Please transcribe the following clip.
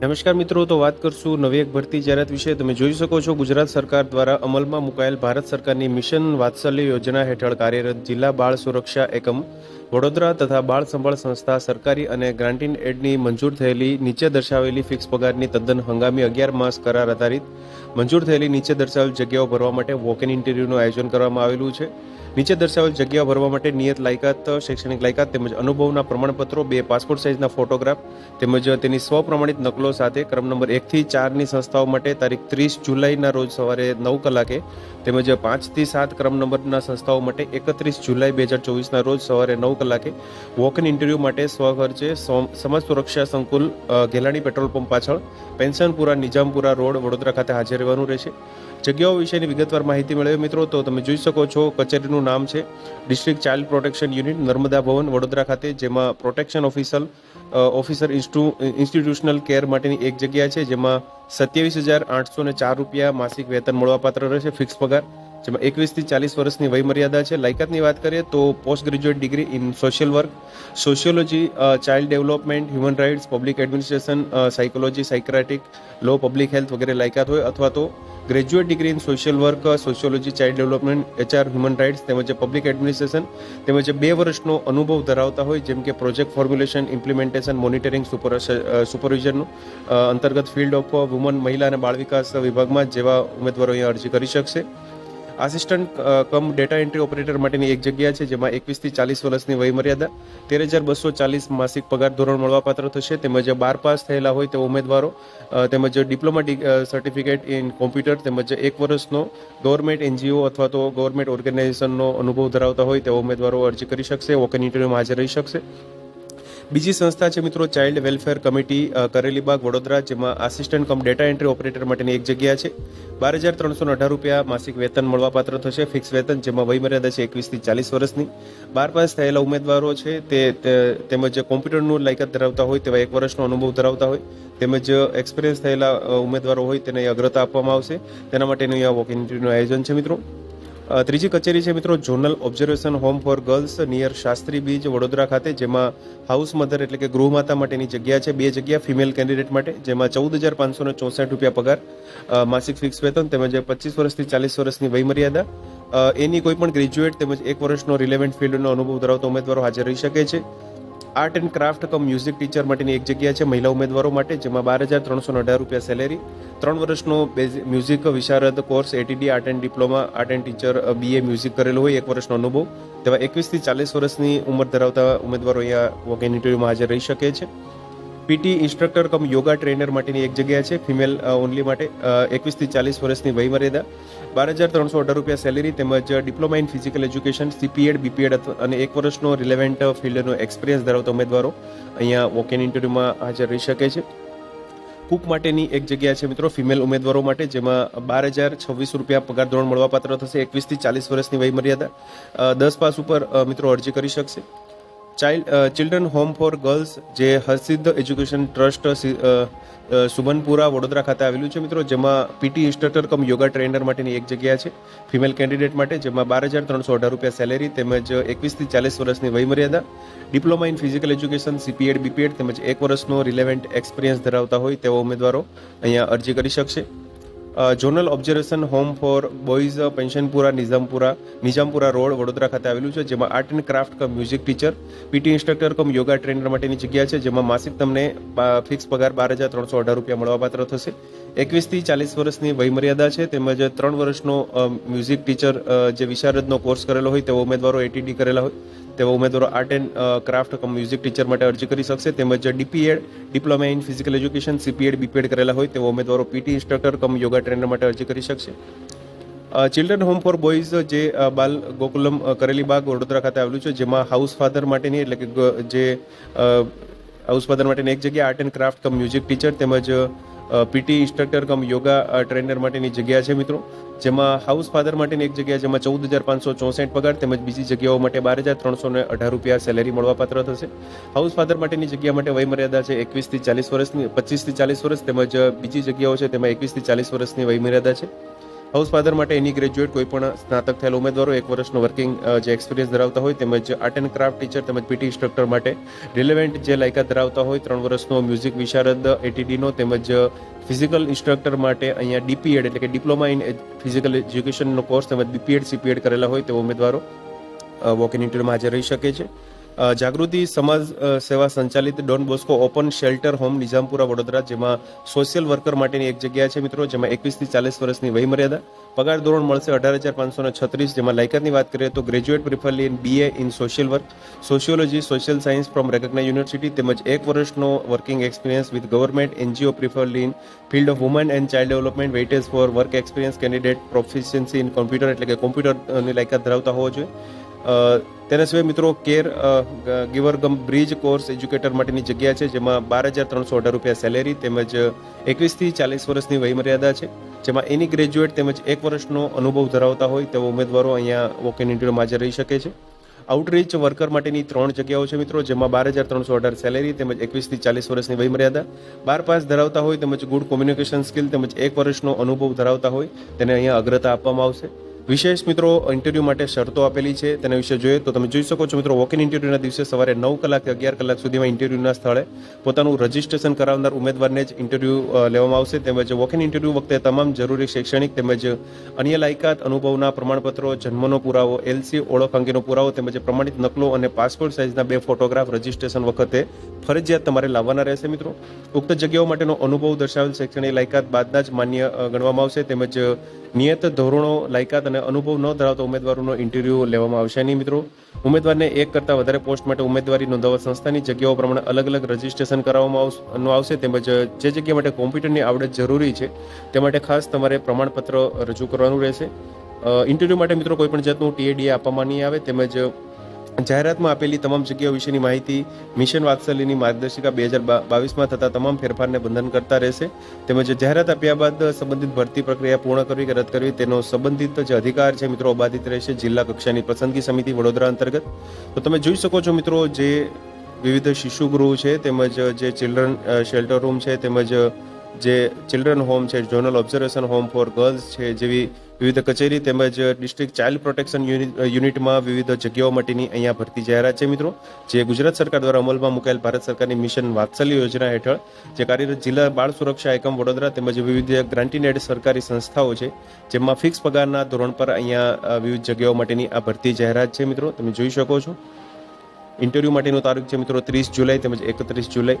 નમસ્કાર મિત્રો, તો વાત કરશું નવી એક ભરતી જાહેરાત વિશે. તમે જોઈ શકો છો, ગુજરાત સરકાર દ્વારા અમલમાં મુકાયેલ ભારત સરકારની મિશન વાત્સલ્ય યોજના હેઠળ કાર્યરત જિલ્લા બાળ સુરક્ષા એકમ વડોદરા તથા બાળ સંભાળ સંસ્થા, સરકારી અને ગ્રાન્ટીન એડની મંજૂર થયેલી નીચે દર્શાવેલી ફિક્સ પગારની તદ્દન હંગામી અગિયાર માસ કરાર આધારિત મંજૂર થયેલી નીચે દર્શાવેલ જગ્યાઓ ભરવા માટે વોક ઇન ઇન્ટરવ્યૂનું આયોજન કરવામાં આવેલું છે. નીચે દર્શાવેલ જગ્યા ભરવા માટે નિયત લાયકાત, શૈક્ષણિક લાયકાત તેમજ અનુભવના પ્રમાણપત્રો, બે પાસપોર્ટ સાઇઝના ફોટોગ્રાફ તેમજ તેની સ્વપ્રમાણિત નકલો સાથે, ક્રમ નંબર એકથી ચારની સંસ્થાઓ માટે તારીખ ત્રીસ જુલાઈના રોજ સવારે નવ કલાકે તેમજ પાંચથી સાત ક્રમ નંબરના સંસ્થાઓ માટે એકત્રીસ જુલાઈ બે હજાર ચોવીસના રોજ સવારે નવ કલાકે વોક ઇન ઇન્ટરવ્યૂ માટે સ્વખર્ચે સમાજ સુરક્ષા સંકુલ ઘેલાણી પેટ્રોલ પંપ પાછળ, પેન્શનપુરા નિજામપુરા રોડ, વડોદરા ખાતે હાજર રહેવાનું રહેશે. જગ્યાઓ વિશેની વિગતવાર માહિતી મેળવે મિત્રો, તો તમે જોઈ શકો છો, કચેરીનું નામ છે district child protection unit Narmada Bhavan, Vadodara ખાતે, જેમાં protection officer officer insti institutional care માટેની એક જગ્યા છે, જેમાં સત્યાવીસ હજાર આઠસો ને ચાર રૂપિયા માસિક વેતન મળવાપાત્ર રહેશે ફિક્સ પગાર. જેમાં એકવીસથી ચાલીસ વર્ષની વયમર્યાદા છે. લાયકાતની વાત કરીએ તો post graduate degree in social work sociology child development human rights public administration psychology psychiatric law public health વગેરે લાયકાત હોય અથવા તો graduate degree in social work sociology child development HR human rights તેમજ પબ્લિક એડમિનિસ્ટ્રેશન તેમજ બે વર્ષનો અનુભવ ધરાવતા હોય જેમ કે project formulation implementation monitoring super સુપરવિઝનનું અંતર્ગત ફિલ્ડ ઓફ વુમન મહિલા અને બાળ વિકાસ વિભાગમાં જેવા ઉમેદવારો અહીંયા અરજી કરી શકશે. Assistant cum data entry operator માટેની એક જગ્યા છે, જેમાં એકવીસથી ચાલીસ વર્ષની વયમર્યાદા, તેર હજાર બસો ચાલીસ માસિક પગાર ધોરણ મળવાપાત્ર થશે, તેમજ બાર પાસ થયેલા હોય તેવા ઉમેદવારો તેમજ ડિપ્લોમા સર્ટિફિકેટ ઇન કોમ્પ્યુટર, તેમજ એક વર્ષનો ગવર્મેન્ટ એનજીઓ અથવા તો ગવર્મેન્ટ ઓર્ગેનાઇઝેશનનો અનુભવ ધરાવતા હોય તેવા ઉમેદવારો અરજી કરી શકશે વોકન ઇન્ટરવ્યુમાં હાજર રહી શકશે. બીજી સંસ્થા છે મિત્રો child welfare committee Karelibaug Vadodara, જેમાં assistant cum data entry operator માટેની એક જગ્યા છે. બાર હજાર ત્રણસો અઢાર રૂપિયા માસિક વેતન મળવાપાત્ર થશે. ફિક્સ વેતન, જેમાં વયમર્યાદા છે એકવીસથી ચાલીસ વર્ષની. બાર પાસ થયેલા ઉમેદવારો છે તે તેમજ કોમ્પ્યુટરનું લાયકાત ધરાવતા હોય તેવા એક વર્ષનો અનુભવ ધરાવતા હોય. તેમજ એક્સપિરિયન્સ થયેલા ઉમેદવારો હોય તેને અગ્રતા આપવામાં આવશે. તેના માટેનું આ વોક ઇન્ટરવ્યુનું આયોજન છે મિત્રો. ત્રીજી કચેરી છે મિત્રો zonal observation home for girls near Shastri બીજ વડોદરા ખાતે, જેમાં હાઉસ મધર એટલે કે ગૃહમાતા માટેની જગ્યા છે. બે જગ્યા ફિમેલ કેન્ડિડેટ માટે, જેમાં ચૌદ હજાર પાંચસો ચોસઠ રૂપિયા પગાર માસિક ફિક્સ વેતન તેમજ પચીસ વર્ષથી ચાલીસ વર્ષની વયમર્યાદા. એની કોઈ પણ ગ્રેજ્યુએટ તેમજ એક વર્ષનો રિલેવન્ટ ફિલ્ડનો અનુભવ ધરાવતા ઉમેદવારો હાજર રહી શકે છે. Art and craft cum music teacher માટેની એક જગ્યા છે મહિલા ઉમેદવારો માટે, જેમાં બાર હજાર ત્રણસો અઢાર રૂપિયા સેલેરી ત્રણ વર્ષનો music Visharad course ATD art and diploma art and teacher BA music કરેલો હોય, એક વર્ષનો અનુભવ. તેવા એકવીસથી ચાલીસ વર્ષની ઉંમર ધરાવતા ઉમેદવારો અહીંયા વોક ઇન ઇન્ટરવ્યુમાં હાજર રહી શકે છે. PT instructor cum yoga trainer માટેની એક જગ્યા છે ફિમેલ ઓનલી માટે એકવીસથી ચાલીસ વર્ષની વયમર્યાદા. બાર હજાર ત્રણસો અઢાર રૂપિયા સેલેરી તેમજ diploma in physical education CPEd BPEd અને એક વર્ષનો રિલેવન્ટ ફિલ્ડનો એક્સપિરિયન્સ ધરાવતા ઉમેદવારો અહીંયા વોક ઇન ઇન્ટરવ્યૂમાં હાજર રહી શકે છે. કુક માટેની એક જગ્યા છે મિત્રો ફિમેલ ઉમેદવારો માટે, જેમાં બાર હજાર છવ્વીસ રૂપિયા પગાર ધોરણ મળવાપાત્ર થશે, એકવીસથી ચાલીસ વર્ષની વયમર્યાદા. મર્યાદા દસ પાસ ઉપર મિત્રો અરજી કરી શકશે. Child children home for girls જે હરસિદ્ધ એજ્યુકેશન ટ્રસ્ટ સી- અ, અ, સુમનપુરા વડોદરા ખાતે આવેલું છે મિત્રો જેમાં PT instructor cum yoga trainer માટેની એક જગ્યા છે. ફિમેલ કેન્ડિડેટ માટે જેમાં બાર હજાર ત્રણસો અઢાર રૂપિયા સેલેરી તેમજ એકવીસથી ચાલીસ વર્ષની વયમર્યાદા diploma in physical education CPEd BPEd તેમજ એક વર્ષનો રિલેવન્ટ એક્સપિરિયન્સ ધરાવતા હોય તેવા ઉમેદવારો અહીંયા અરજી કરી શકશે. Zonal observation home for boys Pensionpura Nizampura Nizampura road Vadodara ખાતે આવેલું છે, જેમાં art and craft cum music teacher PT instructor cum yoga trainer માટેની જગ્યા છે, જેમાં માસિક તમને ફિક્સ પગાર બાર હજાર ત્રણસો અઢાર રૂપિયા મળવાપાત્ર થશે. એકવીસથી ચાલીસ વર્ષની વયમર્યાદા છે, તેમજ ત્રણ વર્ષનો મ્યુઝિક ટીચર જે વિશારદનો કોર્સ કરેલો હોય તેવા ઉમેદવારો એટીડી કરેલા હોય તેવા ઉમેદવારો art and craft cum music teacher માટે અરજી કરી શકશે, તેમજ DPEd diploma in physical education CPEd BPEd કરેલા હોય તેવા ઉમેદવારો PT instructor cum yoga trainer માટે અરજી કરી શકશે. ચિલ્ડ્રન હોમ ફોર બોયઝ જે બાલ ગોકુલમ કરેલી કરેલીબાગ વડોદરા ખાતે આવેલું છે, જેમાં હાઉસ ફાધર માટેની, એટલે કે જે હાઉસ ફાધર માટેની એક જગ્યા art and craft cum music teacher તેમજ PT instructor cum yoga trainer માટેની જગ્યા છે મિત્રો. જેમાં હાઉસ ફાધર માટેની એક જગ્યા જેમાં ચૌદ હજાર પાંચસો ચોસઠ પગાર તેમજ બીજી જગ્યાઓ માટે બાર હજાર ત્રણસો ને અઢાર રૂપિયા સેલેરી મળવાપાત્ર થશે. હાઉસ ફાધર માટેની જગ્યા માટે વયમર્યાદા છે એકવીસથી ચાલીસ વર્ષની, પચીસથી ચાલીસ વર્ષ તેમજ બીજી જગ્યાઓ છે, તેમાં એકવીસથી ચાલીસ વર્ષની વયમર્યાદા છે. હાઉસ ફાધર માટે એની ગ્રેજ્યુએટ કોઈ પણ સ્નાતક થયેલા ઉમેદવારો એક વર્ષનો વર્કિંગ જે એક્સપિરિયન્સ ધરાવતા હોય તેમજ આર્ટ એન્ડ ક્રાફ્ટ ટીચર તેમજ પીટી ઇન્સ્ટ્રક્ટર માટે રિલેવન્ટ જે લાયકાત ધરાવતા હોય ત્રણ વર્ષનો મ્યુઝિક વિશારદ એટીડીનો તેમજ ફિઝિકલ ઇન્સ્ટ્રક્ટર માટે અહીંયા ડીપીએડ એટલે કે ડિપ્લોમા ઇન ફિઝિકલ એજ્યુકેશનનો કોર્સ તેમજ બીપીએડ સીપીએડ કરેલા હોય તેવા ઉમેદવારો વોક ઇન ઇન્ટરવ્યુમાં હાજર રહી શકે છે. જાગૃતિ સમાજ સેવા સંચાલિત Don Bosco open shelter home Nizampura Vadodara, જેમાં સોશિયલ વર્કર માટેની એક જગ્યા છે મિત્રો, જેમાં એકવીસથી ચાલીસ વર્ષની વયમર્યાદા. પગાર ધોરણ મળશે અઢાર હજાર પાંચસો છત્રીસ, જેમાં લાયકાતની વાત કરીએ તો graduate preferably in BA in social work, sociology, social science from recognise university, તેમજ એક વર્ષનો working experience with government NGO preferably in field of woman and child development, weightage for work experience candidate proficiency in computer, એટલે કે કોમ્પ્યુટરની લાયકાત ધરાવતા હોવો જોઈએ. તેના સિવાય મિત્રો કેર ગિવરગમ બ્રિજ કોર્સ એજ્યુકેટર માટેની જગ્યા છે, જેમાં બાર હજાર ત્રણસો અઢાર રૂપિયા સેલેરી તેમજ એકવીસથી ચાલીસ વર્ષની વયમર્યાદા છે, જેમાં એની ગ્રેજ્યુએટ તેમજ એક વર્ષનો અનુભવ ધરાવતા હોય તેવા ઉમેદવારો અહીંયા વોક ઇન ઇન્ટરવ્યુમાં હાજર રહી શકે છે. આઉટરીચ વર્કર માટેની ત્રણ જગ્યાઓ છે મિત્રો, જેમાં બાર હજાર ત્રણસો અઢાર સેલેરી તેમજ એકવીસથી ચાલીસ વર્ષની વયમર્યાદા, બાર પાસ ધરાવતા હોય તેમજ ગુડ કોમ્યુનિકેશન સ્કિલ તેમજ એક વર્ષનો અનુભવ ધરાવતા હોય તેને અહીંયા અગ્રતા આપવામાં આવશે. વિશેષ મિત્રો ઇન્ટરવ્યૂ માટે શરતો આપેલી છે. તેના વિશે જોઈએ તો તમે જોઈ શકો છો મિત્રો વોક ઇન ઇન્ટરવ્યૂના દિવસે સવારે નવ કલાક અગિયાર કલાક સુધીમાં ઇન્ટરવ્યૂના સ્થળે પોતાનું રજિસ્ટ્રેશન કરાવનાર ઉમેદવારને જ ઇન્ટરવ્યૂ લેવામાં આવશે. તેમજ વોક ઇન ઇન્ટરવ્યૂ વખતે તમામ જરૂરી શૈક્ષણિક તેમજ અન્ય લાયકાત, અનુભવના પ્રમાણપત્રો, જન્મનો પુરાવો એલસી ઓળખ અંગેનો પુરાવો તેમજ પ્રમાણિત નકલો અને પાસપોર્ટ સાઇઝના બે ફોટોગ્રાફ રજિસ્ટ્રેશન વખતે ફરજિયાત તમારે લાવવાના રહેશે મિત્રો. ઉક્ત જગ્યાઓ માટેનો અનુભવ દર્શાવેલ શૈક્ષણિક લાયકાત બાદના જ માન્ય ગણવામાં આવશે. તેમજ નિયત ધોરણો લાયકાત અને અનુભવ ન ધરાવતા ઉમેદવારોનો ઇન્ટરવ્યૂ લેવામાં આવશે નહીં મિત્રો. ઉમેદવારને એક કરતાં વધારે પોસ્ટ માટે ઉમેદવારી નોંધાવવા સંસ્થાની જગ્યાઓ પ્રમાણે અલગ અલગ રજિસ્ટ્રેશન કરાવવામાં આવશે તેમજ જે જગ્યા માટે કોમ્પ્યુટરની આવડત જરૂરી છે, તે માટે ખાસ તમારે પ્રમાણપત્ર રજૂ કરવાનું રહેશે. ઇન્ટરવ્યૂ માટે મિત્રો કોઈ પણ જાતનું ટીએડીએ આપવામાં નહીં આવે. તેમજ જાહેરાતમાં આપેલી તમામ જગ્યાઓ વિશેની માહિતી મિશન વાત્સલ્યની માર્ગદર્શિકા બે હજાર બાવીસમાં થતા તમામ ફેરફારને બંધન કરતા રહેશે. તેમજ જાહેરાત આપ્યા બાદ સંબંધિત ભરતી પ્રક્રિયા પૂર્ણ કરવી કે રદ કરવી તેનો સંબંધિત જે અધિકાર છે મિત્રો અબાધિત રહેશે જિલ્લા કક્ષાની પસંદગી સમિતિ વડોદરા અંતર્ગત. તો તમે જોઈ શકો છો મિત્રો જે વિવિધ શિશુ ગૃહ છે તેમજ જે ચિલ્ડ્રન શેલ્ટર રૂમ છે તેમજ જે ચિલ્ડ્રન હોમ છે zonal observation home for girls છે જેવી વિવિધ કચેરી તેમજ ડિસ્ટ્રિક્ટ ચાઇલ્ડ પ્રોટેક્શન યુનિટ યુનિટમાં વિવિધ જગ્યાઓ માટેની અહીંયા ભરતી જાહેરાત છે, મિત્રો. જે ગુજરાત સરકાર દ્વારા અમલમાં મુકાયેલ ભારત સરકારની મિશન વાત્સલ્ય યોજના હેઠળ, જે કાર્યરત જિલ્લા બાળ સુરક્ષા એકમ વડોદરા તેમજ વિવિધ ગ્રાન્ટીનેડ સરકારી સંસ્થાઓ છે, જેમાં ફિક્સ પગારના ધોરણ પર અહીંયા વિવિધ જગ્યાઓ માટેની આ ભરતી જાહેરાત છે, મિત્રો. તમે જોઈ શકો છો. ઇન્ટરવ્યૂ માટેનો તારીખ છે, મિત્રો, ત્રીસ જુલાઈ તેમજ એકત્રીસ જુલાઈ.